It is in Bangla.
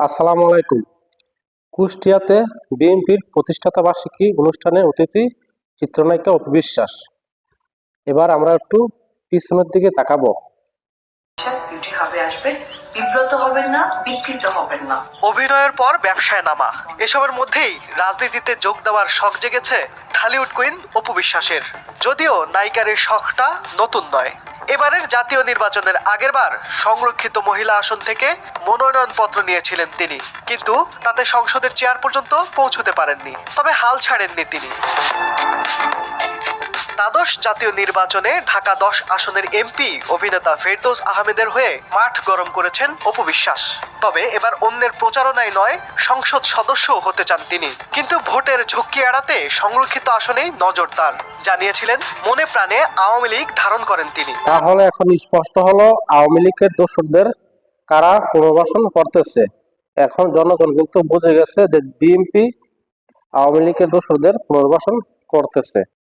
আসসালামু আলাইকুম। কুষ্টিয়াতে বিএনপির প্রতিষ্ঠাতা বার্ষিকী অনুষ্ঠানে অতিথি চিত্রনায়িকা অপবিশ্বাস এবার আমরা একটু পিছনের দিকে তাকাবো। বিশ্বাস বিউটি হাবে আসবেন বিব্রত হবেন না বিকৃত হবেন না। অভিনয়ের পর ব্যবসায় নামা। এসবের মধ্যেই রাজনীতিতে যোগ দেওয়ার শখ জেগেছে ঢালিউড কুইন অপু বিশ্বাসের। যদিও নায়িকার এই শখটা নতুন নয়। এবারের জাতীয় নির্বাচনের আগের বার সংরক্ষিত মহিলা আসন থেকে মনোনয়নপত্র নিয়েছিলেন তিনি। কিন্তু তাতে সংসদের চেয়ার পর্যন্ত পৌঁছতে পারেননি, তবে হাল ছাড়েননি তিনি। দ্বাদশ জাতীয় নির্বাচনে ঢাকা দশ আসনের এমপি অভিনেতা ফেরদৌস আহমেদের হয়ে মাঠ গরম করেছেন অপু বিশ্বাস। তবে এবার অন্যের প্রচারণায় নয়, সংসদ সদস্য হতে চান তিনি। কিন্তু ভোটের ঝক্কি এড়াতে সংরক্ষিত আসনেই নজর তার। জানিয়েছিলেন, মনে প্রাণে আওয়ামী লীগ ধারণ করেন তিনি। তাহলে এখন স্পষ্ট হলো, আওয়ামী লীগের দোসরদের কারা পুনর্বাসন করতেছে। এখন জনগণ কিন্তু বুঝে গেছে যে বিএনপি আওয়ামী লীগের দোসরদের পুনর্বাসন করতেছে।